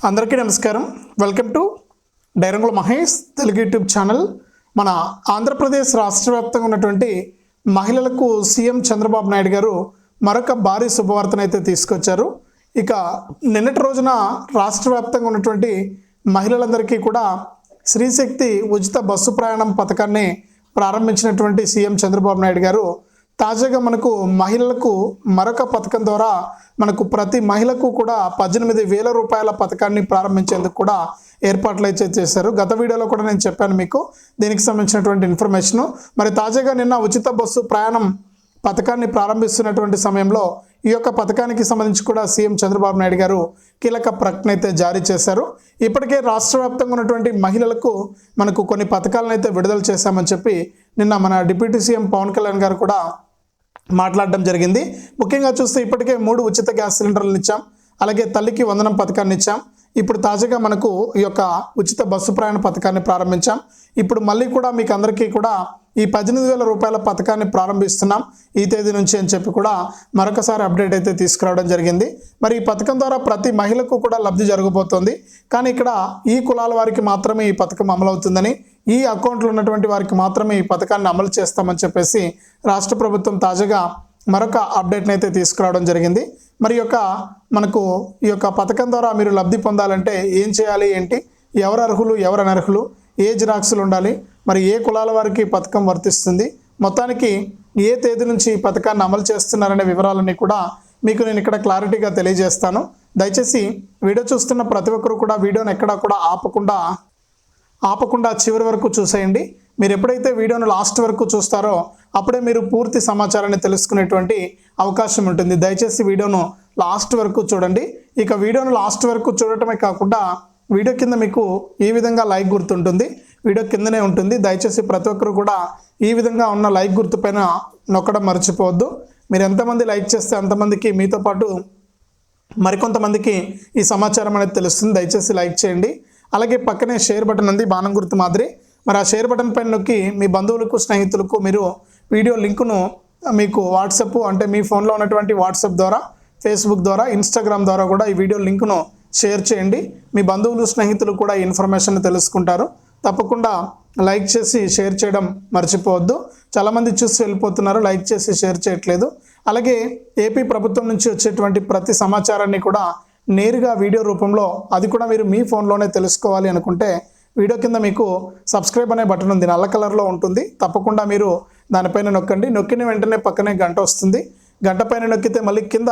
అందరికీ నమస్కారం. Welcome to డైరంగుల మహేష్ తెలుగు యూట్యూబ్ ఛానల్. మన ఆంధ్రప్రదేశ్ రాష్ట్ర వ్యాప్తంగా ఉన్నటువంటి మహిళలకు సీఎం చంద్రబాబు నాయుడు గారు మరొక భారీ శుభవార్తనైతే తీసుకొచ్చారు. ఇక నిన్నటి రోజున రాష్ట్ర వ్యాప్తంగా ఉన్నటువంటి మహిళలందరికీ కూడా శ్రీశక్తి ఉచిత బస్సు ప్రయాణం పథకాన్ని ప్రారంభించినటువంటి సీఎం చంద్రబాబు నాయుడు గారు తాజాగా మనకు మహిళలకు మరొక పథకం ద్వారా మనకు ప్రతి మహిళకు కూడా పద్దెనిమిది వేల రూపాయల పథకాన్ని ప్రారంభించేందుకు కూడా ఏర్పాట్లు అయితే చేశారు. గత వీడియోలో కూడా నేను చెప్పాను మీకు. దీనికి సంబంధించినటువంటి ఇన్ఫర్మేషను. మరి తాజాగా నిన్న ఉచిత బస్సు ప్రయాణం పథకాన్ని ప్రారంభిస్తున్నటువంటి సమయంలో ఈ యొక్క పథకానికి సంబంధించి కూడా సీఎం చంద్రబాబు నాయుడు గారు కీలక ప్రకటన అయితే జారీ చేశారు. ఇప్పటికే రాష్ట్ర వ్యాప్తంగా ఉన్నటువంటి మహిళలకు మనకు కొన్ని పథకాలను అయితే విడుదల చేశామని చెప్పి నిన్న మన డిప్యూటీ సీఎం పవన్ కళ్యాణ్ గారు కూడా మాట్లాడడం జరిగింది. ముఖ్యంగా చూస్తే ఇప్పటికే మూడు ఉచిత గ్యాస్ సిలిండర్లను ఇచ్చాం. అలాగే తల్లికి వందనం పథకాన్ని ఇచ్చాం. ఇప్పుడు తాజాగా మనకు ఈ యొక్క ఉచిత బస్సు ప్రయాణ పథకాన్ని ప్రారంభించాం. ఇప్పుడు మళ్ళీ కూడా మీకు అందరికీ కూడా ఈ పద్దెనిమిది వేల రూపాయల పథకాన్ని ప్రారంభిస్తున్నాం. ఈ తేదీ నుంచి అని చెప్పి కూడా మరొకసారి అప్డేట్ అయితే తీసుకురావడం జరిగింది. మరి ఈ పథకం ద్వారా ప్రతి మహిళకు కూడా లబ్ధి జరగబోతోంది. కానీ ఇక్కడ ఈ కులాల వారికి మాత్రమే ఈ పథకం అమలవుతుందని ఈ అకౌంట్లో ఉన్నటువంటి వారికి మాత్రమే ఈ పథకాన్ని అమలు చేస్తామని చెప్పేసి రాష్ట్ర ప్రభుత్వం తాజాగా మరొక అప్డేట్ని అయితే తీసుకురావడం జరిగింది. మరి యొక్క మనకు ఈ యొక్క పథకం ద్వారా మీరు లబ్ధి పొందాలంటే ఏం చేయాలి ఏంటి? ఎవరు అర్హులు ఎవరు అనర్హులు? ఏ జిరాక్సులు ఉండాలి? మరి ఏ కులాల వారికి పథకం వర్తిస్తుంది? మొత్తానికి ఏ తేదీ నుంచి ఈ పథకాన్ని అమలు చేస్తున్నారనే వివరాలన్నీ కూడా మీకు నేను ఇక్కడ క్లారిటీగా తెలియజేస్తాను. దయచేసి వీడియో చూస్తున్న ప్రతి ఒక్కరు కూడా వీడియోని ఎక్కడా కూడా ఆపకుండా ఆపకుండా చివరి వరకు చూసేయండి. మీరు ఎప్పుడైతే వీడియోను లాస్ట్ వరకు చూస్తారో అప్పుడే మీరు పూర్తి సమాచారాన్ని తెలుసుకునేటువంటి అవకాశం ఉంటుంది. దయచేసి వీడియోను లాస్ట్ వరకు చూడండి. ఇక వీడియోను లాస్ట్ వరకు చూడటమే కాకుండా వీడియో కింద మీకు ఈ విధంగా లైక్ గుర్తుంటుంది. వీడియో కిందనే ఉంటుంది. దయచేసి ప్రతి ఒక్కరు కూడా ఈ విధంగా ఉన్న లైక్ గుర్తు పైన నొక్కడం మర్చిపోవద్దు. మీరు ఎంతమంది లైక్ చేస్తే అంతమందికి మీతో పాటు మరికొంతమందికి ఈ సమాచారం అనేది తెలుస్తుంది. దయచేసి లైక్ చేయండి. అలాగే పక్కనే షేర్ బటన్ ఉంది బాణం గుర్తు మాదిరి. మరి ఆ షేర్ బటన్ పైన నొక్కి మీ బంధువులకు స్నేహితులకు మీరు వీడియో లింకును మీకు వాట్సాప్ అంటే మీ ఫోన్లో ఉన్నటువంటి వాట్సాప్ ద్వారా ఫేస్బుక్ ద్వారా ఇన్స్టాగ్రామ్ ద్వారా కూడా ఈ వీడియో లింకును షేర్ చేయండి. మీ బంధువులు స్నేహితులు కూడా ఈ ఇన్ఫర్మేషన్ తెలుసుకుంటారు. తప్పకుండా లైక్ చేసి షేర్ చేయడం మర్చిపోవద్దు. చాలామంది చూసి వెళ్ళిపోతున్నారు లైక్ చేసి షేర్ చేయట్లేదు. అలాగే ఏపీ ప్రభుత్వం నుంచి వచ్చేటువంటి ప్రతి సమాచారాన్ని కూడా నేరుగా వీడియో రూపంలో అది కూడా మీరు మీ ఫోన్లోనే తెలుసుకోవాలి అనుకుంటే వీడియో కింద మీకు సబ్స్క్రైబ్ అనే బటన్ ఉంది. నల్ల కలర్లో ఉంటుంది. తప్పకుండా మీరు దానిపైన నొక్కండి. నొక్కిన వెంటనే పక్కనే గంట వస్తుంది. గంట పైన నొక్కితే మళ్ళీ కింద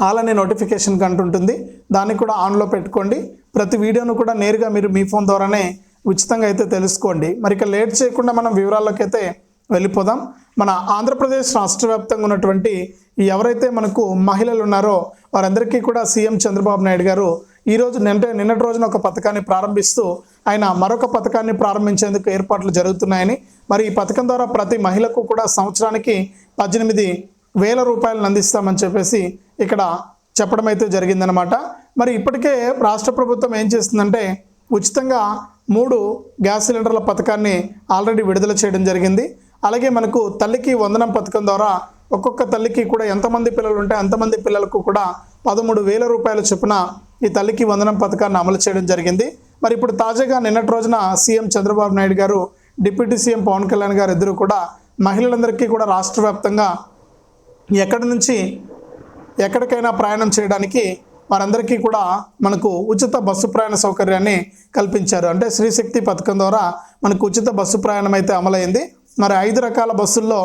ఆల్ అనే నోటిఫికేషన్ గంట ఉంటుంది. దాన్ని కూడా ఆన్లో పెట్టుకోండి. ప్రతి వీడియోను కూడా నేరుగా మీరు మీ ఫోన్ ద్వారానే ఉచితంగా అయితే తెలుసుకోండి. మరి ఇక లేట్ చేయకుండా మనం వివరాల్లోకి అయితే వెళ్ళిపోదాం. మన ఆంధ్రప్రదేశ్ రాష్ట్ర వ్యాప్తంగా ఉన్నటువంటి ఎవరైతే మనకు మహిళలు ఉన్నారో వారందరికీ కూడా సీఎం చంద్రబాబు నాయుడు గారు ఈరోజు రోజు నిన్న నిన్నటి రోజున ఒక పథకాన్ని ప్రారంభిస్తూ ఆయన మరొక పథకాన్ని ప్రారంభించేందుకు ఏర్పాట్లు జరుగుతున్నాయని మరి ఈ పథకం ద్వారా ప్రతి మహిళకు కూడా సంవత్సరానికి పద్దెనిమిది వేల రూపాయలను అందిస్తామని చెప్పేసి ఇక్కడ చెప్పడం అయితే జరిగిందనమాట మరి ఇప్పటికే రాష్ట్ర ప్రభుత్వం ఏం చేస్తుందంటే ఉచితంగా మూడు గ్యాస్ సిలిండర్ల పథకాన్ని ఆల్రెడీ విడుదల చేయడం జరిగింది. అలాగే మనకు తల్లికి వందనం పథకం ద్వారా ఒక్కొక్క తల్లికి కూడా ఎంతమంది పిల్లలు ఉంటే అంతమంది పిల్లలకు కూడా పదమూడు వేల రూపాయల చొప్పున ఈ తల్లికి వందనం పథకాన్ని అమలు చేయడం జరిగింది. మరి ఇప్పుడు తాజాగా నిన్నటి రోజున సీఎం చంద్రబాబు నాయుడు గారు డిప్యూటీ సీఎం పవన్ కళ్యాణ్ గారు ఇద్దరు కూడా మహిళలందరికీ కూడా రాష్ట్ర వ్యాప్తంగా ఎక్కడి నుంచి ఎక్కడికైనా ప్రయాణం చేయడానికి వారందరికీ కూడా మనకు ఉచిత బస్సు ప్రయాణ సౌకర్యాన్ని కల్పించారు. అంటే శ్రీశక్తి పథకం ద్వారా మనకు ఉచిత బస్సు ప్రయాణం అయితే అమలైంది. మరి ఐదు రకాల బస్సుల్లో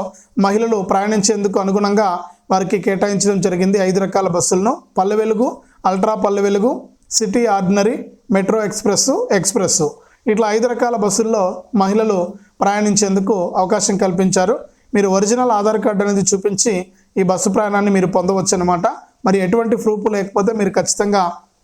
మహిళలు ప్రయాణించేందుకు అనుగుణంగా వారికి కేటాయించడం జరిగింది. ఐదు రకాల బస్సులను పల్లె Velugu ultra Palle Velugu city ordinary metro express express ఇట్లా ఐదు రకాల బస్సుల్లో మహిళలు ప్రయాణించేందుకు అవకాశం కల్పించారు. మీరు ఒరిజినల్ ఆధార్ కార్డు అనేది చూపించి ఈ బస్సు ప్రయాణాన్ని మీరు పొందవచ్చు అనమాట మరి ఎటువంటి ప్రూఫ్ లేకపోతే మీరు ఖచ్చితంగా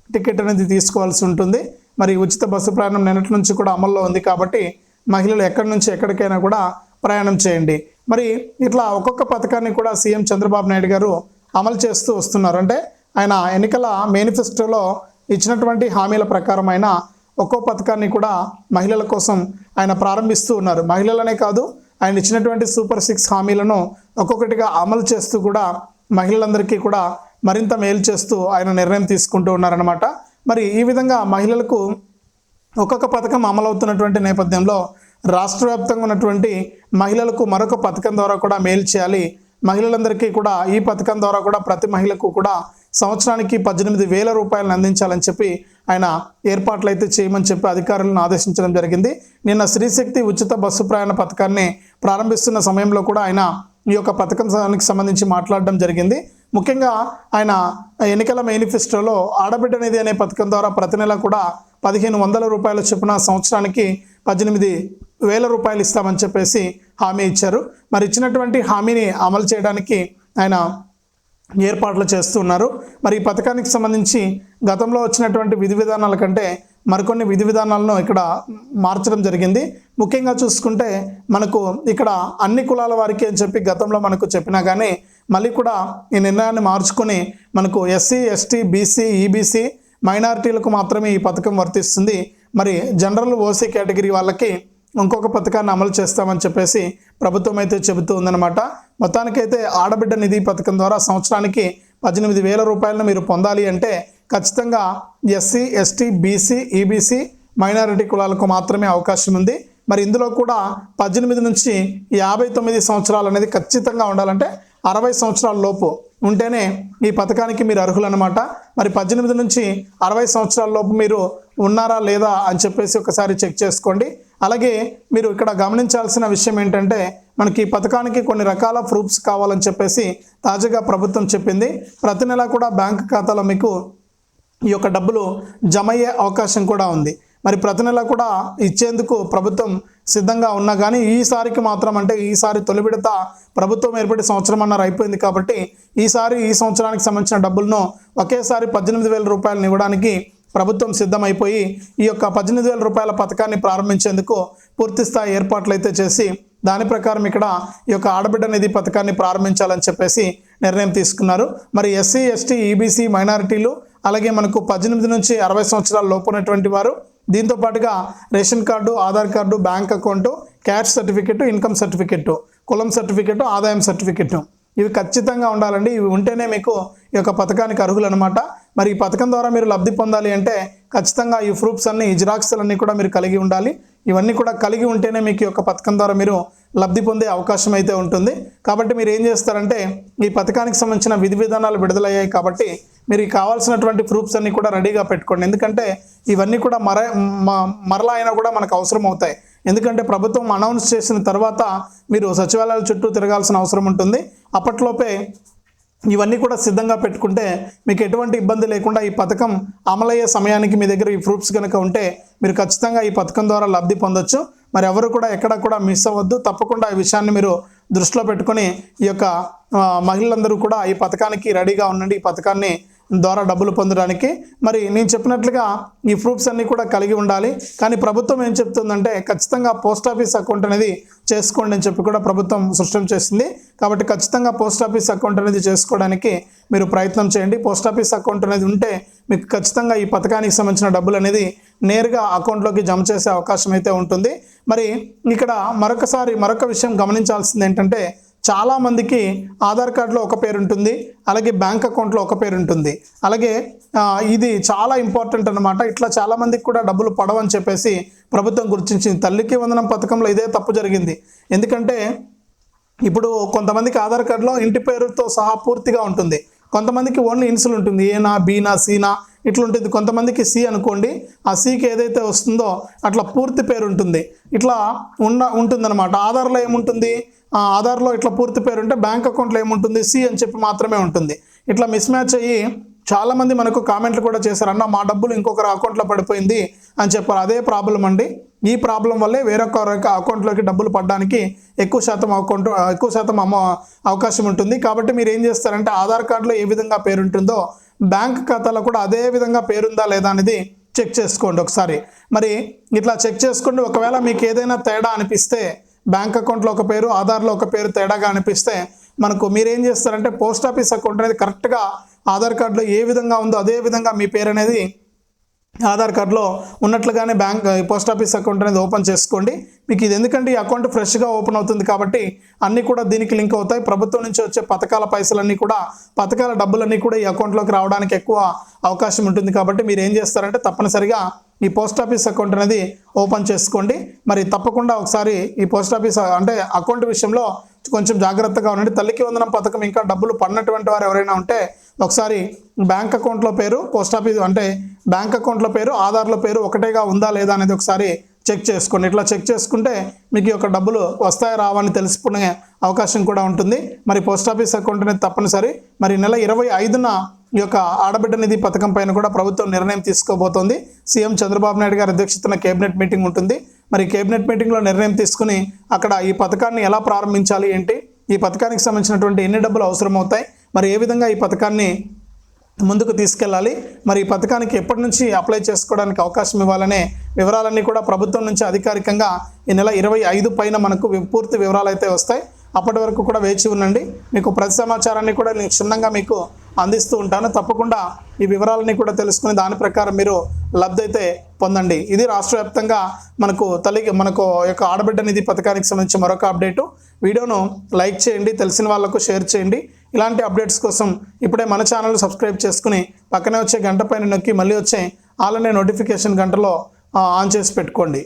టికెట్ అనేది తీసుకోవాల్సి ఉంటుంది. మరి ఉచిత బస్సు ప్రయాణం నిన్నటి నుంచి కూడా అమల్లో ఉంది కాబట్టి మహిళలు ఎక్కడి నుంచి ఎక్కడికైనా కూడా ప్రయాణం చేయండి. మరి ఇట్లా ఒక్కొక్క పథకాన్ని కూడా సీఎం చంద్రబాబు నాయుడు గారు అమలు చేస్తూ వస్తున్నారు. అంటే ఆయన ఎన్నికల మేనిఫెస్టోలో ఇచ్చినటువంటి హామీల ప్రకారం ఆయన ఒక్కో పథకాన్ని కూడా మహిళల కోసం ఆయన ప్రారంభిస్తూ ఉన్నారు. మహిళలనే కాదు ఆయన ఇచ్చినటువంటి సూపర్ సిక్స్ హామీలను ఒక్కొక్కటిగా అమలు చేస్తూ కూడా మహిళలందరికీ కూడా మరింత మేలు చేస్తూ ఆయన నిర్ణయం తీసుకుంటూ ఉన్నారనమాట మరి ఈ విధంగా మహిళలకు ఒక్కొక్క పథకం అమలవుతున్నటువంటి నేపథ్యంలో రాష్ట్ర వ్యాప్తంగా ఉన్నటువంటి మహిళలకు మరొక పథకం ద్వారా కూడా మేలు చేయాలి. మహిళలందరికీ కూడా ఈ పథకం ద్వారా కూడా ప్రతి మహిళకు కూడా సంవత్సరానికి పద్దెనిమిది వేల రూపాయలను అందించాలని చెప్పి ఆయన ఏర్పాట్లు అయితే చేయమని చెప్పి అధికారులను ఆదేశించడం జరిగింది. నిన్న స్త్రీశక్తి ఉచిత బస్సు ప్రయాణ పథకాన్ని ప్రారంభిస్తున్న సమయంలో కూడా ఆయన ఈ యొక్క పథకానికి సంబంధించి మాట్లాడడం జరిగింది. ముఖ్యంగా ఆయన ఎన్నికల మేనిఫెస్టోలో ఆడబిడ్డ నిధి అనే పథకం ద్వారా ప్రతి నెల కూడా పదిహేను వందల రూపాయల చొప్పున సంవత్సరానికి పద్దెనిమిది వేల రూపాయలు ఇస్తామని చెప్పేసి హామీ ఇచ్చారు. మరి ఇచ్చినటువంటి హామీని అమలు చేయడానికి ఆయన ఏర్పాట్లు చేస్తున్నారు. మరి ఈ పథకానికి సంబంధించి గతంలో వచ్చినటువంటి విధి విధానాల కంటే మరికొన్ని విధి విధానాలను ఇక్కడ మార్చడం జరిగింది. ముఖ్యంగా చూసుకుంటే మనకు ఇక్కడ అన్ని కులాల వారికి అని చెప్పి గతంలో మనకు చెప్పినా కానీ మళ్ళీ కూడా ఈ నిర్ణయాన్ని మార్చుకొని మనకు ఎస్సీ ఎస్టీ బీసీ ఈబీసీ మైనారిటీలకు మాత్రమే ఈ పథకం వర్తిస్తుంది. మరి జనరల్ ఓసీ కేటగిరీ వాళ్ళకి ఇంకొక పథకాన్ని అమలు చేస్తామని చెప్పేసి ప్రభుత్వం అయితే చెబుతూ ఉందన్నమాట. మొత్తానికైతే ఆడబిడ్డ నిధి పథకం ద్వారా సంవత్సరానికి పద్దెనిమిది వేల రూపాయలను మీరు పొందాలి అంటే ఖచ్చితంగా SC ST BC EBC minority కులాలకు మాత్రమే అవకాశం ఉంది. మరి ఇందులో కూడా పద్దెనిమిది నుంచి యాభై తొమ్మిది సంవత్సరాలు అనేది ఖచ్చితంగా ఉండాలంటే అరవై సంవత్సరాల లోపు ఉంటేనే ఈ పథకానికి మీరు అర్హులన్నమాట. మరి పద్దెనిమిది నుంచి అరవై సంవత్సరాల లోపు మీరు ఉన్నారా లేదా అని చెప్పేసి ఒకసారి చెక్ చేసుకోండి. అలాగే మీరు ఇక్కడ గమనించాల్సిన విషయం ఏంటంటే మనకి ఈ పథకానికి కొన్ని రకాల ప్రూఫ్స్ కావాలని చెప్పేసి తాజాగా ప్రభుత్వం చెప్పింది. ప్రతి నెల కూడా బ్యాంక్ ఖాతాలో మీకు ఈ యొక్క డబ్బులు జమ అయ్యే అవకాశం కూడా ఉంది. మరి ప్రతి నెల కూడా ఇచ్చేందుకు ప్రభుత్వం సిద్ధంగా ఉన్నా కానీ ఈసారికి మాత్రం అంటే ఈసారి తొలిబిడత ప్రభుత్వం ఏర్పడి సంవత్సరం అన్నారు అయిపోయింది కాబట్టి ఈసారి ఈ సంవత్సరానికి సంబంధించిన డబ్బులను ఒకేసారి పద్దెనిమిది వేల రూపాయలను ఇవ్వడానికి ప్రభుత్వం సిద్ధమైపోయి ఈ యొక్క పద్దెనిమిది వేల రూపాయల పథకాన్ని ప్రారంభించేందుకు పూర్తిస్థాయి ఏర్పాట్లు అయితే చేసి దాని ప్రకారం ఇక్కడ ఈ యొక్క ఆడబిడ్డ నిధి పథకాన్ని ప్రారంభించాలని చెప్పేసి నిర్ణయం తీసుకున్నారు. మరి ఎస్సీ ఎస్టీ ఈబీసీ మైనారిటీలు అలాగే మనకు పద్దెనిమిది నుంచి అరవై సంవత్సరాల లోపు ఉన్నటువంటి వారు దీంతో పాటుగా ration card Aadhaar card bank account cash certificate income certificate కులం సర్టిఫికెట్ ఆదాయం సర్టిఫికెట్. ఇవి ఖచ్చితంగా ఉండాలండి. ఇవి ఉంటేనే మీకు ఈ యొక్క పథకానికి అర్హులు అనమాట మరి ఈ పథకం ద్వారా మీరు లబ్ధి పొందాలి అంటే ఖచ్చితంగా ఈ ప్రూఫ్స్ అన్ని ఈ జిరాక్స్లన్నీ కూడా మీరు కలిగి ఉండాలి. ఇవన్నీ కూడా కలిగి ఉంటేనే మీకు ఈ యొక్క పథకం ద్వారా మీరు లబ్ధి పొందే అవకాశం అయితే ఉంటుంది. కాబట్టి మీరు ఏం చేస్తారంటే ఈ పథకానికి సంబంధించిన విధి విధానాలు విడుదలయ్యాయి కాబట్టి మీరు కావాల్సినటువంటి ప్రూఫ్స్ అన్నీ కూడా రెడీగా పెట్టుకోండి. ఎందుకంటే ఇవన్నీ కూడా మర మ- మరలా అయినా కూడా మనకు అవసరం అవుతాయి. ఎందుకంటే ప్రభుత్వం అనౌన్స్ చేసిన తర్వాత మీరు సచివాలయాల చుట్టూ తిరగాల్సిన అవసరం ఉంటుంది. అప్పట్లోపే ఇవన్నీ కూడా సిద్ధంగా పెట్టుకుంటే మీకు ఎటువంటి ఇబ్బంది లేకుండా ఈ పథకం అమలయ్యే సమయానికి మీ దగ్గర ఈ ప్రూఫ్స్ కనుక ఉంటే మీరు ఖచ్చితంగా ఈ పథకం ద్వారా లబ్ధి పొందొచ్చు. మరి ఎవరు కూడా ఎక్కడ కూడా మిస్ అవ్వద్దు. తప్పకుండా ఈ విషయాన్ని మీరు దృష్టిలో పెట్టుకొని ఈ యొక్క మహిళలందరూ కూడా ఈ పథకానికి రెడీగా ఉండండి. ఈ పథకాన్ని ద్వారా డబ్బులు పొందడానికి. మరి నేను చెప్పినట్లుగా ఈ ప్రూఫ్స్ అన్నీ కూడా కలిగి ఉండాలి. కానీ ప్రభుత్వం ఏం చెప్తుందంటే ఖచ్చితంగా పోస్ట్ ఆఫీస్ అకౌంట్ అనేది చేసుకోండి అని చెప్పి కూడా ప్రభుత్వం స్పష్టం చేసింది. కాబట్టి ఖచ్చితంగా పోస్ట్ ఆఫీస్ అకౌంట్ అనేది చేసుకోవడానికి మీరు ప్రయత్నం చేయండి. పోస్ట్ ఆఫీస్ అకౌంట్ అనేది ఉంటే మీకు ఖచ్చితంగా ఈ పథకానికి సంబంధించిన డబ్బులు అనేది నేరుగా అకౌంట్లోకి జమ చేసే అవకాశం అయితే ఉంటుంది. మరి ఇక్కడ మరొకసారి మరొక విషయం గమనించాల్సింది ఏంటంటే చాలామందికి ఆధార్ కార్డులో ఒక పేరు ఉంటుంది అలాగే బ్యాంక్ అకౌంట్లో ఒక పేరు ఉంటుంది. అలాగే ఇది చాలా ఇంపార్టెంట్ అనమాట ఇట్లా చాలామందికి కూడా డబ్బులు పడవని చెప్పేసి ప్రభుత్వం గుర్తించింది. తల్లికి వందనం పథకంలో ఇదే తప్పు జరిగింది. ఎందుకంటే ఇప్పుడు కొంతమందికి ఆధార్ కార్డులో ఇంటి పేరుతో సహా పూర్తిగా ఉంటుంది. కొంతమందికి ఓన్లీ ఇన్సులు ఉంటుంది. ఏనా బీనా సీనా ఇట్లుంటుంది. కొంతమందికి సి అనుకోండి ఆ సికి ఏదైతే వస్తుందో అట్లా పూర్తి పేరు ఉంటుంది ఇట్లా ఉన్న ఉంటుందన్నమాట. ఆధార్లో ఏముంటుంది? ఆ ఆధార్లో ఇట్లా పూర్తి పేరు ఉంటే బ్యాంక్ అకౌంట్లో ఏముంటుంది? సి అని చెప్పి మాత్రమే ఉంటుంది. ఇట్లా మిస్ మ్యాచ్ అయ్యి చాలామంది మనకు కామెంట్లు కూడా చేశారు. అన్న మా డబ్బులు ఇంకొకరి అకౌంట్లో పడిపోయింది అని చెప్పారు. అదే ప్రాబ్లం అండి. ఈ ప్రాబ్లం వల్లే వేరొక అకౌంట్లోకి డబ్బులు పడడానికి ఎక్కువ శాతం అకౌంట్ ఎక్కువ శాతం అమ్మ అవకాశం ఉంటుంది. కాబట్టి మీరు ఏం చేస్తారంటే ఆధార్ కార్డులో ఏ విధంగా పేరు ఉంటుందో బ్యాంక్ ఖాతాలో కూడా అదే విధంగా పేరుందా లేదా అనేది చెక్ చేసుకోండి ఒకసారి. మరి ఇట్లా చెక్ చేసుకోండి. ఒకవేళ మీకు ఏదైనా తేడా అనిపిస్తే బ్యాంక్ అకౌంట్లో ఒక పేరు ఆధార్లో ఒక పేరు తేడాగా అనిపిస్తే మనకు మీరేం చేస్తారంటే పోస్ట్ ఆఫీస్ అకౌంట్ అనేది కరెక్ట్గా ఆధార్ కార్డులో ఏ విధంగా ఉందో అదే విధంగా మీ పేరు అనేది ఆధార్ కార్డులో ఉన్నట్లుగానే బ్యాంక్ పోస్ట్ ఆఫీస్ అకౌంట్ అనేది ఓపెన్ చేసుకోండి. మీకు ఇది ఎందుకంటే ఈ అకౌంట్ ఫ్రెష్గా ఓపెన్ అవుతుంది కాబట్టి అన్నీ కూడా దీనికి లింక్ అవుతాయి. ప్రభుత్వం నుంచి వచ్చే పథకాల పైసలన్నీ కూడా పథకాల డబ్బులన్నీ కూడా ఈ అకౌంట్లోకి రావడానికి ఎక్కువ అవకాశం ఉంటుంది కాబట్టి మీరు ఏం చేస్తారంటే తప్పనిసరిగా ఈ పోస్ట్ ఆఫీస్ అకౌంట్ అనేది ఓపెన్ చేసుకోండి. మరి తప్పకుండా ఒకసారి ఈ పోస్ట్ ఆఫీస్ అంటే అకౌంట్ విషయంలో కొంచెం జాగ్రత్తగా ఉండండి. తల్లికి వందనం పథకం ఇంకా డబ్బులు పడినటువంటి వారు ఎవరైనా ఉంటే ఒకసారి బ్యాంక్ అకౌంట్లో పేరు పోస్ట్ ఆఫీస్ అంటే బ్యాంక్ అకౌంట్లో పేరు ఆధార్లో పేరు ఒకటేగా ఉందా లేదా అనేది ఒకసారి చెక్ చేసుకోండి. ఇట్లా చెక్ చేసుకుంటే మీకు ఈ యొక్క డబ్బులు వస్తాయా రావని తెలుసుకునే అవకాశం కూడా ఉంటుంది. మరి పోస్ట్ ఆఫీస్ అకౌంట్ అనేది తప్పనిసరి. మరి నెల ఇరవై ఐదున ఈ యొక్క ఆడబిడ్డ నిధి పథకం పైన కూడా ప్రభుత్వం నిర్ణయం తీసుకోబోతోంది. సీఎం చంద్రబాబు నాయుడు గారి అధ్యక్షతన కేబినెట్ మీటింగ్ ఉంటుంది. మరి కేబినెట్ మీటింగ్లో నిర్ణయం తీసుకుని అక్కడ ఈ పథకాన్ని ఎలా ప్రారంభించాలి ఏంటి? ఈ పథకానికి సంబంధించినటువంటి ఎన్ని డబ్బులు అవసరమవుతాయి? మరి ఏ విధంగా ఈ పథకాన్ని ముందుకు తీసుకెళ్ళాలి? మరి ఈ పథకానికి ఎప్పటి నుంచి అప్లై చేసుకోవడానికి అవకాశం ఇవ్వాలనే వివరాలన్నీ కూడా ప్రభుత్వం నుంచి అధికారికంగా ఈ నెల ఇరవై ఐదు పైన మనకు పూర్తి వివరాలు అయితే వస్తాయి. అప్పటి వరకు కూడా వేచి ఉండండి. మీకు ప్రతి సమాచారాన్ని కూడా నేను క్షుణ్ణంగా మీకు అందిస్తూ ఉంటాను. తప్పకుండా ఈ వివరాలన్నీ కూడా తెలుసుకుని దాని ప్రకారం మీరు లబ్ధి అయితే పొందండి. ఇది రాష్ట్ర వ్యాప్తంగా మనకు తల్లికి మనకు యొక్క ఆడబిడ్డ నిధి పథకానికి సంబంధించి మరొక అప్డేటు. వీడియోను లైక్ చేయండి తెలిసిన వాళ్ళకు షేర్ చేయండి. ఇలాంటి అప్డేట్స్ కోసం ఇప్పుడే మన ఛానల్ సబ్స్క్రైబ్ చేసుకుని పక్కనే వచ్చే గంట పైన నొక్కి మళ్ళీ వచ్చే ఆల్ నోటిఫికేషన్ గంటలో ఆన్ చేసి పెట్టుకోండి.